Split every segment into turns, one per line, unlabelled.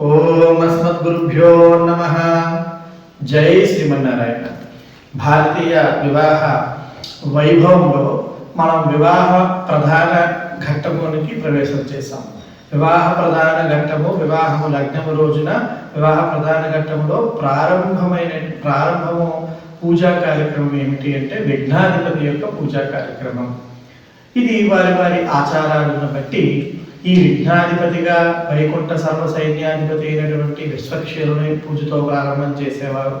ఓం అస్మద్గురుభ్యో నమ. జై శ్రీమన్నారాయణ. భారతీయ వివాహ వైభవంలో మనం వివాహ ప్రధాన ఘట్టమునికి ప్రవేశం చేశాం. వివాహ ప్రధాన ఘట్టము వివాహము లగ్నము రోజున వివాహ ప్రధాన ఘట్టములో ప్రారంభమైన ప్రారంభము పూజా కార్యక్రమం ఏమిటి అంటే విఘ్నాధిపతి యొక్క పూజా కార్యక్రమం. ఇది వారి వారి ఆచారాలను బట్టి ఈ విఘ్నాధిపతిగా వైకుంఠ సర్వ సైన్యాధిపతి అయినటువంటి విశ్వక్షేరుని పూజతో ప్రారంభం చేసేవారు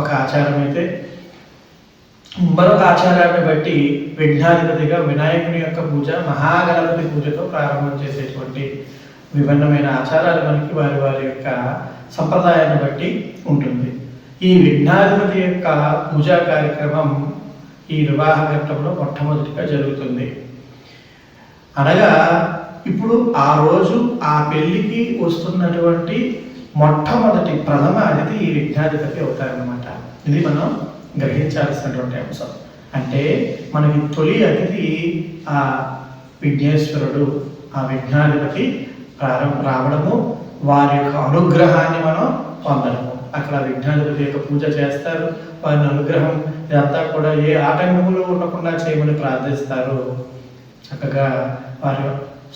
ఒక ఆచారం అయితే. మరొక ఆచారాన్ని బట్టి విఘ్నాధిపతిగా వినాయకుని యొక్క పూజ మహాగణపతి పూజతో ప్రారంభం చేసేటువంటి విభిన్నమైన ఆచారాలు మనకి వారి వారి యొక్క సంప్రదాయాన్ని బట్టి ఉంటుంది. ఈ విఘ్నాధిపతి యొక్క పూజా కార్యక్రమం ఈ వివాహ ఘట్టంలో మొట్టమొదటిగా జరుగుతుంది. అనగా ఇప్పుడు ఆ రోజు ఆ పెళ్ళికి వస్తున్నటువంటి మొట్టమొదటి ప్రథమ అతిథి ఈ విద్యాధిపతి అవుతారనమాట ఇది మనం గ్రహించాల్సినటువంటి అంశం. అంటే మనకి తొలి అతిథి ఆ విఘ్నేశ్వరుడు ఆ విఘ్నాధిపతి ప్రారంభ రావడము వారి యొక్క అనుగ్రహాన్ని మనం పొందడము. అక్కడ విఘ్నాధిపతి యొక్క పూజ చేస్తారు వారి అనుగ్రహం ఇదంతా కూడా ఏ ఆటంకములు ఉండకుండా చేయమని ప్రార్థిస్తారు. చక్కగా వారి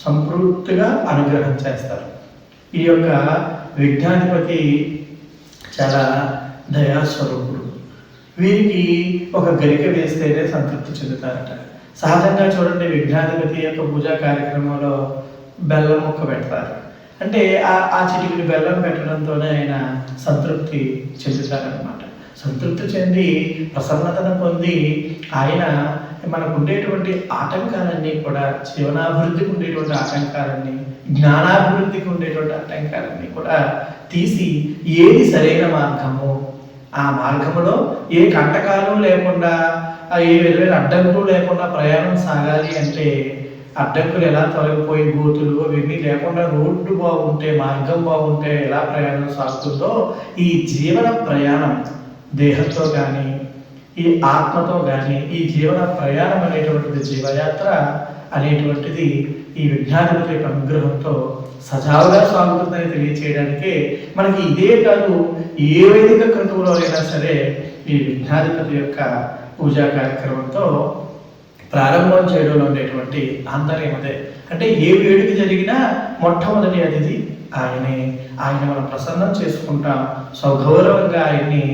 సంపూర్తిగా అనుగ్రహం చేస్తారు. ఈ యొక్క విఘ్నాధిపతి చాలా దయాస్వరూపుడు. వీరికి ఒక గరిక వేస్తేనే సంతృప్తి చెందుతారట. సహజంగా చూడండి విఘ్నాధిపతి యొక్క పూజా కార్యక్రమంలో బెల్లం ముక్క పెడతారు. అంటే ఆ ఆ చిటికిడి బెల్లం పెట్టడంతోనే ఆయన సంతృప్తి చెందుతారనమాట సంతృప్తి చెంది ప్రసన్నతను పొంది ఆయన మనకు ఉండేటువంటి ఆటంకాలన్నీ కూడా జీవనాభివృద్ధికి ఉండేటువంటి ఆటంకాలన్నీ జ్ఞానాభివృద్ధికి ఉండేటువంటి ఆటంకాలన్నీ కూడా తీసి ఏది సరైన మార్గము ఆ మార్గంలో ఏ కంటకాలు లేకుండా ఏ విధమైన అడ్డంకులు లేకుండా ప్రయాణం సాగాలి అంటే అడ్డంకులు ఎలా తొలగిపోయి గోతులు అవన్నీ లేకుండా రోడ్డు బాగుంటే మార్గం బాగుంటే ఎలా ప్రయాణం సాగుతుందో ఈ జీవన ప్రయాణం దేహంతో కానీ ఈ ఆత్మతో కానీ ఈ జీవన ప్రయాణం అనేటువంటిది జీవయాత్ర అనేటువంటిది ఈ విజ్ఞానపతి యొక్క అనుగ్రహంతో సజావుగా సాగుతుందని తెలియచేయడానికి మనకి ఇదే కాదు ఏ వైదిక క్రతువులో అయినా సరే ఈ విజ్ఞాధిపతి యొక్క పూజా కార్యక్రమంతో ప్రారంభం చేయడంలో ఉండేటువంటి ఆంతర్యం అదే అంటే ఏ వేడుక జరిగినా మొట్టమొదటి అతిథి ఆయనే. ఆయన మనం ప్రసన్నం చేసుకుంటాం. సౌగౌరవంగా ఆయన్ని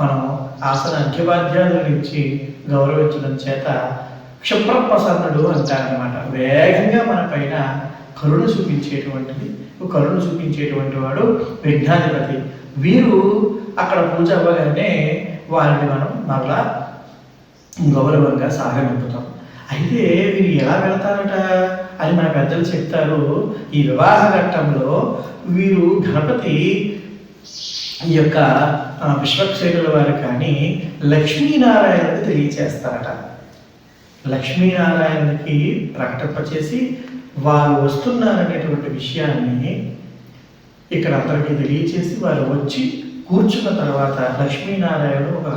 మనం ఆసన అర్ఘ్యపాధ్యాయులను ఇచ్చి గౌరవించడం చేత క్షిప్రప్రసన్నుడు అంటారనమాట వేగంగా మన పైన కరుణ చూపించేటువంటిది. కరుణ చూపించేటువంటి వాడు విఘ్నాధిపతి. వీరు అక్కడ పూజ అవ్వగానే వారిని మనం మరలా గౌరవంగా సాగనింపుతాం అయితే వీరు ఎలా వెళతారట? అని మన పెద్దలు చెప్తారు. ఈ వివాహ ఘట్టంలో వీరు గణపతి ఈ యొక్క ఆ, విశ్వక్షేణుల వారు కానీ లక్ష్మీనారాయణకు తెలియచేస్తారట. లక్ష్మీనారాయణకి ప్రకటింపచేసి వారు వస్తున్నారనేటువంటి విషయాన్ని ఇక్కడ అందరికీ తెలియచేసి వారు వచ్చి కూర్చున్న తర్వాత లక్ష్మీనారాయణుడు ఒక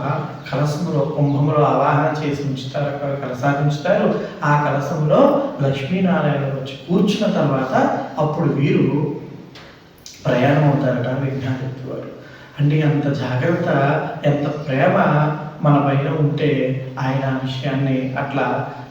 కలసములో కుంభములో అవాహన చేసి ఉంచుతారు ఒక కలసాన్ని ఉంచుతారు. ఆ కలసంలో లక్ష్మీనారాయణుడు వచ్చి కూర్చున్న తర్వాత అప్పుడు వీరు ప్రయాణం అవుతారట విజ్ఞానిత్వ వారు. అంటే అంత జాగ్రత్త ఎంత ప్రేమ మన పైన ఉంటే ఆయన విషయాన్ని అట్లా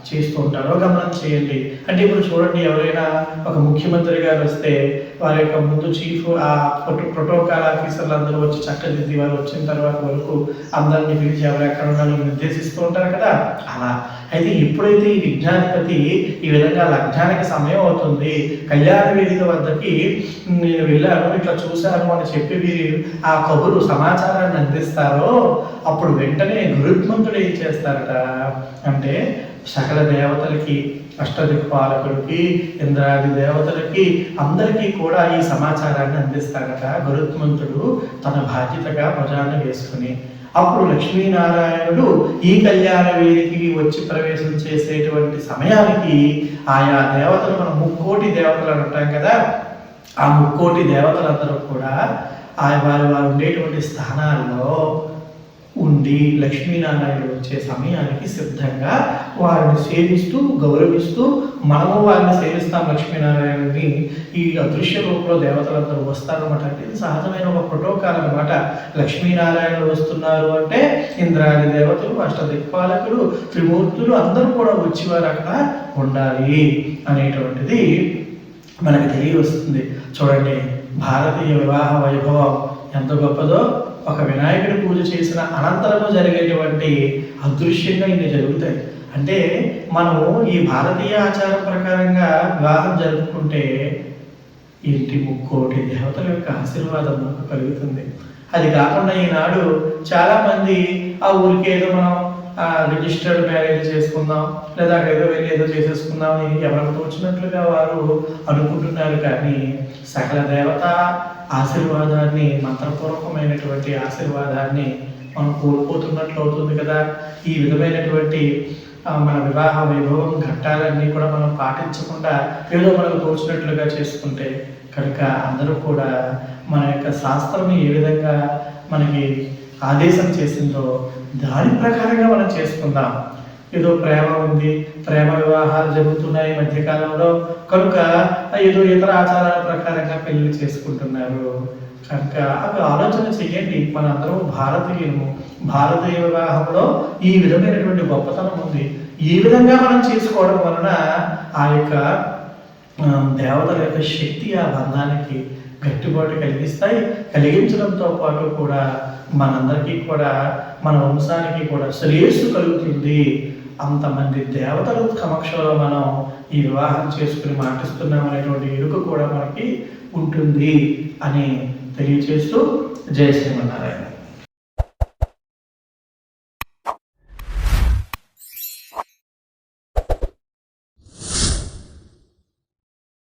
చేస్తూ ఉంటారో. గమనం చేయండి. అంటే ఇప్పుడు చూడండి ఎవరైనా ఒక ముఖ్యమంత్రి గారు వస్తే వారి యొక్క ముందు చీఫ్ ఆ ప్రోటో ప్రోటోకాల్ ఆఫీసర్లు అందరూ వచ్చి చక్కదిద్ది వారు వచ్చిన తర్వాత వరకు అందరినీ పిలిచి ఎవరు ఎక్కడ ఉండాలో నిర్దేశిస్తూ ఉంటారు కదా. అలా. అయితే ఎప్పుడైతే ఈ విజ్ఞాధిపతి ఈ విధంగా లగ్నానికి సమయం అవుతుంది కళ్యాణ వేదిక వద్దకి నేను వెళ్ళాను ఇట్లా చూశాను అని చెప్పి వీరు ఆ కబురు సమాచారాన్ని అందిస్తారో అప్పుడు వెంటనే గురుత్మంతుడు ఏం చేస్తారట? అంటే సకల దేవతలకి అష్టదిక్పాలకులకి ఇంద్రాది దేవతలకి అందరికీ కూడా ఈ సమాచారాన్ని అందిస్తాడట గరుత్మంతుడు తన బాధ్యతగా ప్రజాన్ని వేసుకుని. అప్పుడు లక్ష్మీనారాయణుడు ఈ కళ్యాణ వేదికకి వచ్చి ప్రవేశం చేసేటువంటి సమయానికి ఆయా దేవతలు మనం ముక్కోటి దేవతలు అని అంటాం కదా ఆ ముక్కోటి దేవతలందరూ కూడా ఆ వారి వారు ఉండేటువంటి స్థానాల్లో ఉండి లక్ష్మీనారాయణుడు వచ్చే సమయానికి సిద్ధంగా వారిని సేవిస్తూ గౌరవిస్తూ మనము వారిని సేవిస్తాం లక్ష్మీనారాయణని ఈ అదృశ్య రూపంలో దేవతలందరూ వస్తారన్నమాట అంటే ఇది సహజమైన ఒక ప్రోటోకాల్ అనమాట లక్ష్మీనారాయణులు వస్తున్నారు అంటే ఇంద్రాది దేవతలు అష్టదిక్పాలకులు త్రిమూర్తులు అందరూ కూడా వచ్చి వారు అక్కడ ఉండాలి అనేటువంటిది మనకి తెలియవస్తుంది. చూడండి భారతీయ వివాహ వైభవం ఎంత గొప్పదో. ఒక వినాయకుడి పూజ చేసిన అనంతరము జరిగేటువంటి అదృశ్యంగా ఇన్ని జరుగుతాయి. అంటే మనము ఈ భారతీయ ఆచారం ప్రకారంగా వివాహం జరుపుకుంటే ఇంటి ముక్కోటి దేవతల యొక్క ఆశీర్వాదం మనకు కలుగుతుంది. అది కాకుండా ఈనాడు చాలామంది ఆ ఊరికి ఏదో మనం రిజిస్టర్డ్ మ్యారేజ్ చేసుకుందాం లేదా ఏదో వెళ్ళి ఏదో చేసేసుకుందాం అని ఎవరికి తోచినట్లుగా వారు అనుకుంటున్నారు. కానీ సకల దేవత ఆశీర్వాదాన్ని మంత్రపూర్వకమైనటువంటి ఆశీర్వాదాన్ని మనం కోల్పోతున్నట్లు అవుతుంది కదా. ఈ విధమైనటువంటి మన వివాహ వైభవం ఘట్టాలన్నీ కూడా మనం పాటించకుండా ఏదో మనకు తోచినట్లుగా చేసుకుంటే కనుక అందరూ కూడా మన యొక్క శాస్త్రం ఏ విధంగా మనకి ఆదేశం చేసిందో దాని ప్రకారంగా మనం చేసుకుందాం. ఏదో ప్రేమ ఉంది ప్రేమ వివాహాలు జరుగుతున్నాయి ఈ మధ్యకాలంలో. కనుక ఏదో ఇతర ఆచారాల ప్రకారంగా పెళ్ళి చేసుకుంటున్నారు. కనుక అవి ఆలోచన చెయ్యండి. మనందరం భారతీయులము భారతీయ వివాహంలో ఈ విధమైనటువంటి గొప్పతనం ఉంది. ఈ విధంగా మనం చేసుకోవడం వలన ఆ యొక్క దేవతల యొక్క శక్తి ఆ బంధానికి గట్టిబాటు కలిగిస్తాయి. కలిగించడంతో పాటు కూడా మనందరికీ కూడా మన వంశానికి కూడా శ్రేయస్సు కలుగుతుంది. అంతమంది దేవతల సమక్షంలో మనం ఈ వివాహం చేసుకుని మాటిస్తున్నాం అనేటువంటి ఎరుక కూడా మనకి ఉంటుంది అని తెలియచేస్తూ జయ శ్రీమన్నారాయణ.